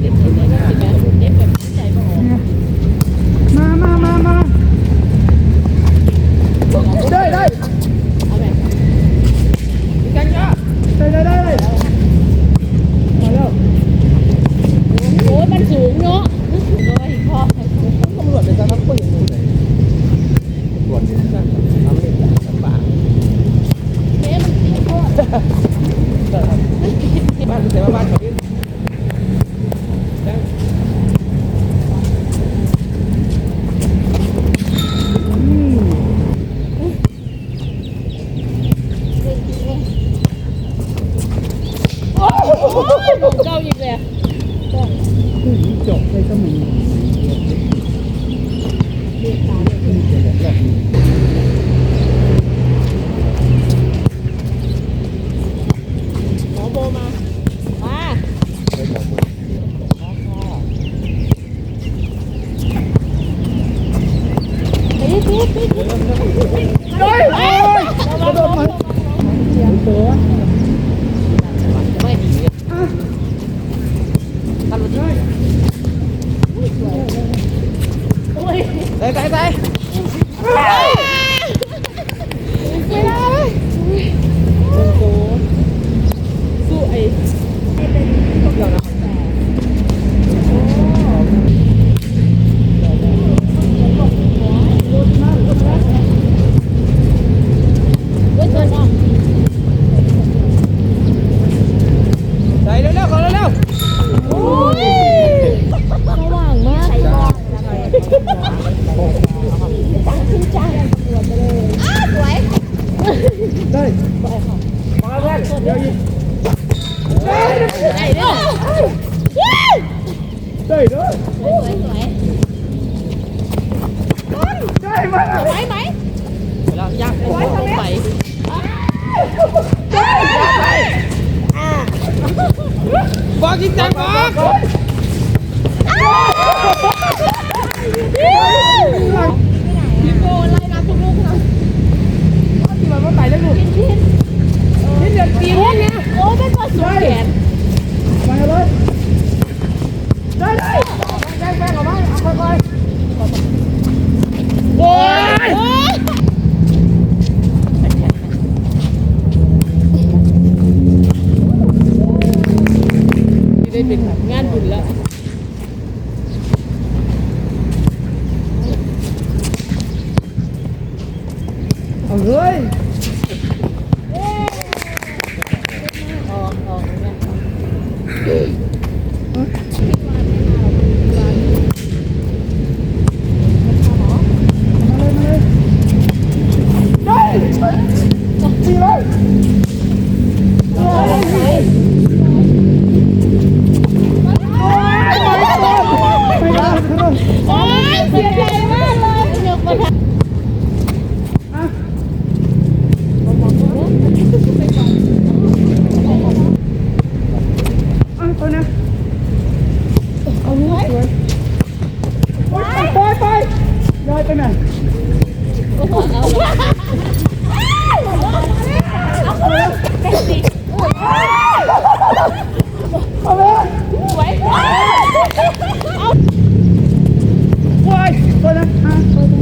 Yep, yep. อีกเลยจบเลยก็หมื 来，拜拜。 ได้ด้วยสวยสวยได้ไหมไหวไหมเรายากโอ้โหไปได้ไหมบอกจริงจังบอก เป็นแบบ ito na. Why? Why? Why?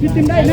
พี่ติมได้ไหม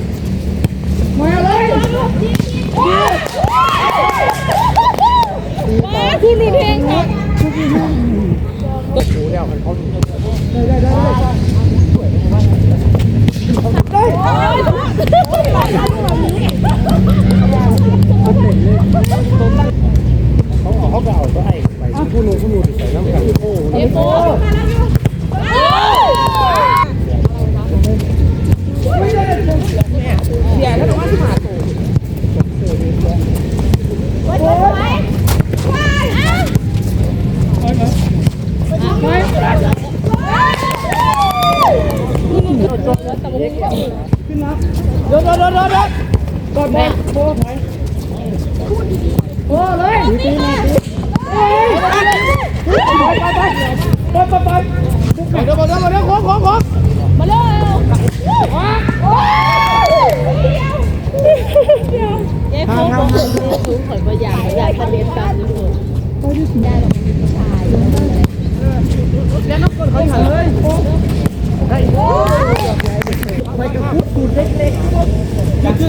คุณดูเพลงครับได้ได้ได้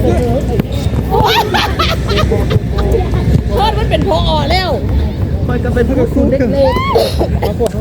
โทษมันเป็นพออแล้วมันก็เป็นผู้สูงเล็กๆ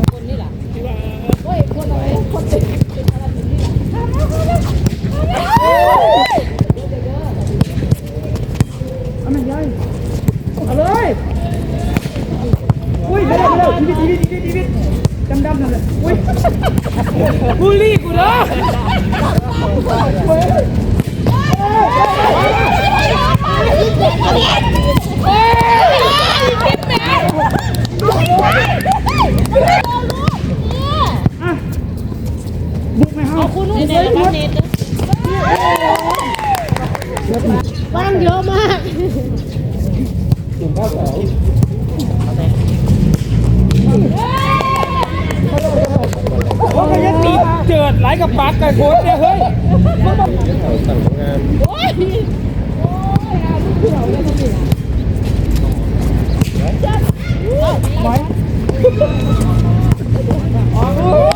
ว่างเยอะมากโอ้ยยังตีเจิดไหลกับปักไก่นโคตรเนี่ยเฮ้ย โอ้ย Gel. Gel. Gel.